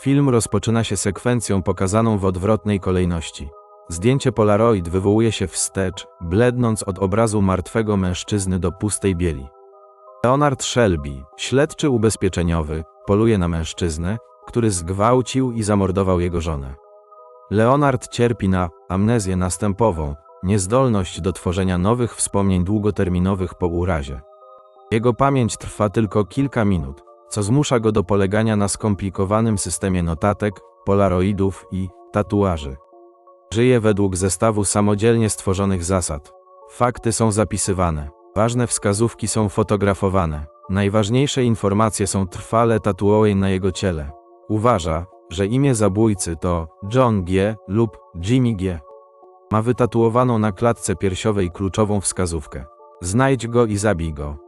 Film rozpoczyna się sekwencją pokazaną w odwrotnej kolejności. Zdjęcie Polaroid wywołuje się wstecz, blednąc od obrazu martwego mężczyzny do pustej bieli. Leonard Shelby, śledczy ubezpieczeniowy, poluje na mężczyznę, który zgwałcił i zamordował jego żonę. Leonard cierpi na amnezję następową, niezdolność do tworzenia nowych wspomnień długoterminowych po urazie. Jego pamięć trwa tylko kilka minut, co zmusza go do polegania na skomplikowanym systemie notatek, polaroidów i tatuaży. Żyje według zestawu samodzielnie stworzonych zasad. Fakty są zapisywane, ważne wskazówki są fotografowane, najważniejsze informacje są trwale tatuowane na jego ciele. Uważa, że imię zabójcy to John G. lub Jimmy G. Ma wytatuowaną na klatce piersiowej kluczową wskazówkę. Znajdź go i zabij go.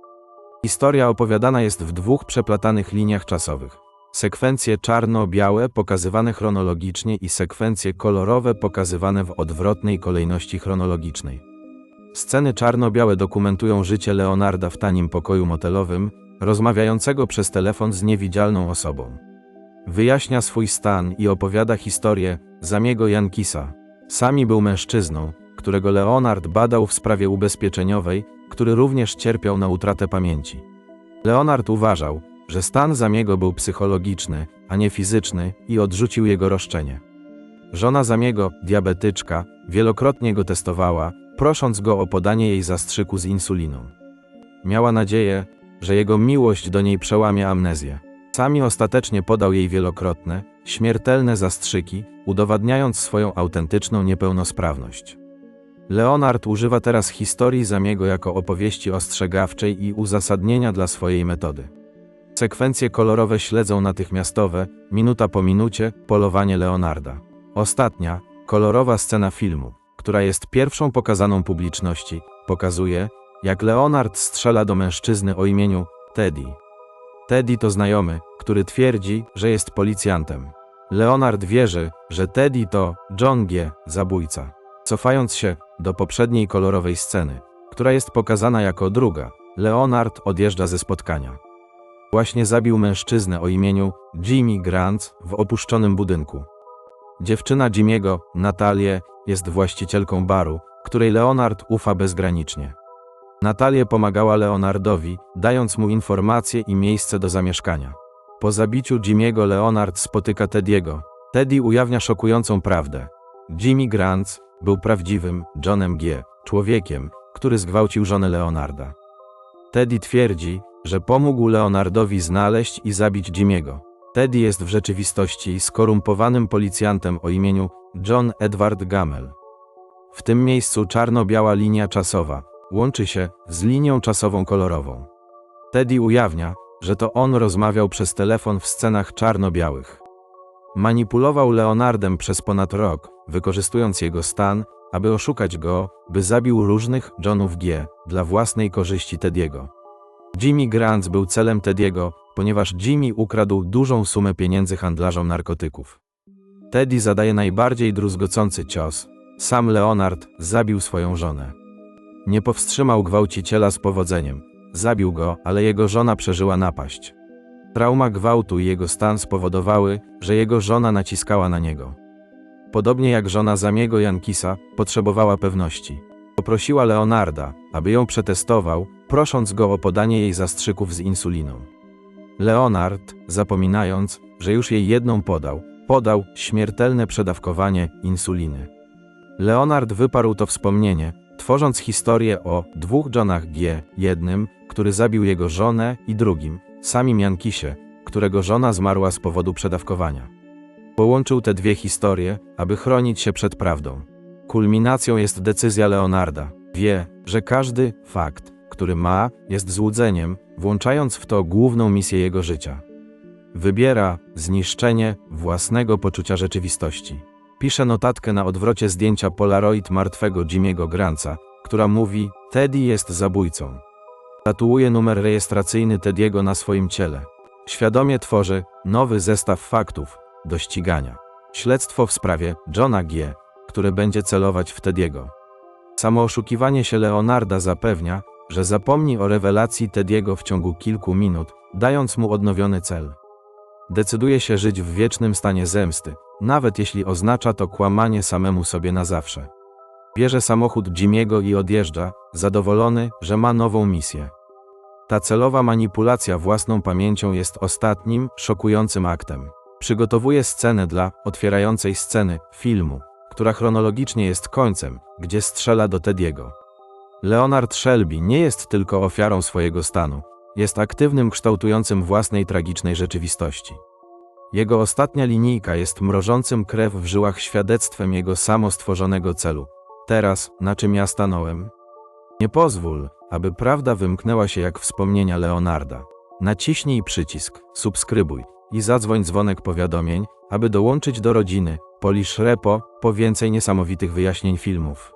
Historia opowiadana jest w dwóch przeplatanych liniach czasowych. Sekwencje czarno-białe pokazywane chronologicznie i sekwencje kolorowe pokazywane w odwrotnej kolejności chronologicznej. Sceny czarno-białe dokumentują życie Leonarda w tanim pokoju motelowym, rozmawiającego przez telefon z niewidzialną osobą. Wyjaśnia swój stan i opowiada historię Zamiego Jankisa. Sami był mężczyzną, którego Leonard badał w sprawie ubezpieczeniowej, który również cierpiał na utratę pamięci. Leonard uważał, że stan Zamiego był psychologiczny, a nie fizyczny i odrzucił jego roszczenie. Żona Zamiego, diabetyczka, wielokrotnie go testowała, prosząc go o podanie jej zastrzyku z insuliną. Miała nadzieję, że jego miłość do niej przełamie amnezję. Sami ostatecznie podał jej wielokrotne, śmiertelne zastrzyki, udowadniając swoją autentyczną niepełnosprawność. Leonard używa teraz historii Zamiego jako opowieści ostrzegawczej i uzasadnienia dla swojej metody. Sekwencje kolorowe śledzą natychmiastowe, minuta po minucie, polowanie Leonarda. Ostatnia, kolorowa scena filmu, która jest pierwszą pokazaną publiczności, pokazuje, jak Leonard strzela do mężczyzny o imieniu Teddy. Teddy to znajomy, który twierdzi, że jest policjantem. Leonard wierzy, że Teddy to John G., zabójca. Cofając się do poprzedniej kolorowej sceny, która jest pokazana jako druga, Leonard odjeżdża ze spotkania. Właśnie zabił mężczyznę o imieniu Jimmy Grant w opuszczonym budynku. Dziewczyna Jimmy'ego, Natalię, jest właścicielką baru, której Leonard ufa bezgranicznie. Natalię pomagała Leonardowi, dając mu informacje i miejsce do zamieszkania. Po zabiciu Jimmy'ego Leonard spotyka Tediego. Teddy ujawnia szokującą prawdę. Jimmy Grant był prawdziwym Johnem G., człowiekiem, który zgwałcił żonę Leonarda. Teddy twierdzi, że pomógł Leonardowi znaleźć i zabić Jimmy'ego. Teddy jest w rzeczywistości skorumpowanym policjantem o imieniu John Edward Gamel. W tym miejscu czarno-biała linia czasowa łączy się z linią czasową kolorową. Teddy ujawnia, że to on rozmawiał przez telefon w scenach czarno-białych. Manipulował Leonardem przez ponad rok, wykorzystując jego stan, aby oszukać go, by zabił różnych Johnów G. dla własnej korzyści Tediego. Jimmy Grant był celem Tediego, ponieważ Jimmy ukradł dużą sumę pieniędzy handlarzom narkotyków. Teddy zadaje najbardziej druzgocący cios. Sam Leonard zabił swoją żonę. Nie powstrzymał gwałciciela z powodzeniem. Zabił go, ale jego żona przeżyła napaść. Trauma gwałtu i jego stan spowodowały, że jego żona naciskała na niego. Podobnie jak żona Zamiego Jankisa, potrzebowała pewności. Poprosiła Leonarda, aby ją przetestował, prosząc go o podanie jej zastrzyków z insuliną. Leonard, zapominając, że już jej jedną podał, podał śmiertelne przedawkowanie insuliny. Leonard wyparł to wspomnienie, tworząc historię o dwóch Johnach G., jednym, który zabił jego żonę i drugim, samim Jankisie, którego żona zmarła z powodu przedawkowania. Połączył te dwie historie, aby chronić się przed prawdą. Kulminacją jest decyzja Leonarda. Wie, że każdy fakt, który ma, jest złudzeniem, włączając w to główną misję jego życia. Wybiera zniszczenie własnego poczucia rzeczywistości. Pisze notatkę na odwrocie zdjęcia Polaroid martwego Jimmy'ego Granca, która mówi: Teddy jest zabójcą. Tatuuje numer rejestracyjny Tediego na swoim ciele. Świadomie tworzy nowy zestaw faktów do ścigania. Śledztwo w sprawie Johna G., które będzie celować w Tediego. Samo oszukiwanie się Leonarda zapewnia, że zapomni o rewelacji Tediego w ciągu kilku minut, dając mu odnowiony cel. decyduje się żyć w wiecznym stanie zemsty, nawet jeśli oznacza to kłamanie samemu sobie na zawsze. Bierze samochód Jimiego i odjeżdża, zadowolony, że ma nową misję. Ta celowa manipulacja własną pamięcią jest ostatnim, szokującym aktem. Przygotowuje scenę dla otwierającej sceny filmu, która chronologicznie jest końcem, gdzie strzela do Tediego. Leonard Shelby nie jest tylko ofiarą swojego stanu, jest aktywnym kształtującym własnej tragicznej rzeczywistości. Jego ostatnia linijka jest mrożącym krew w żyłach świadectwem jego samostworzonego celu. Teraz, na czym ja stanąłem? Nie pozwól, aby prawda wymknęła się jak wspomnienia Leonarda. Naciśnij przycisk, subskrybuj i zadzwoń dzwonek powiadomień, aby dołączyć do rodziny Polish Repo po więcej niesamowitych wyjaśnień filmów.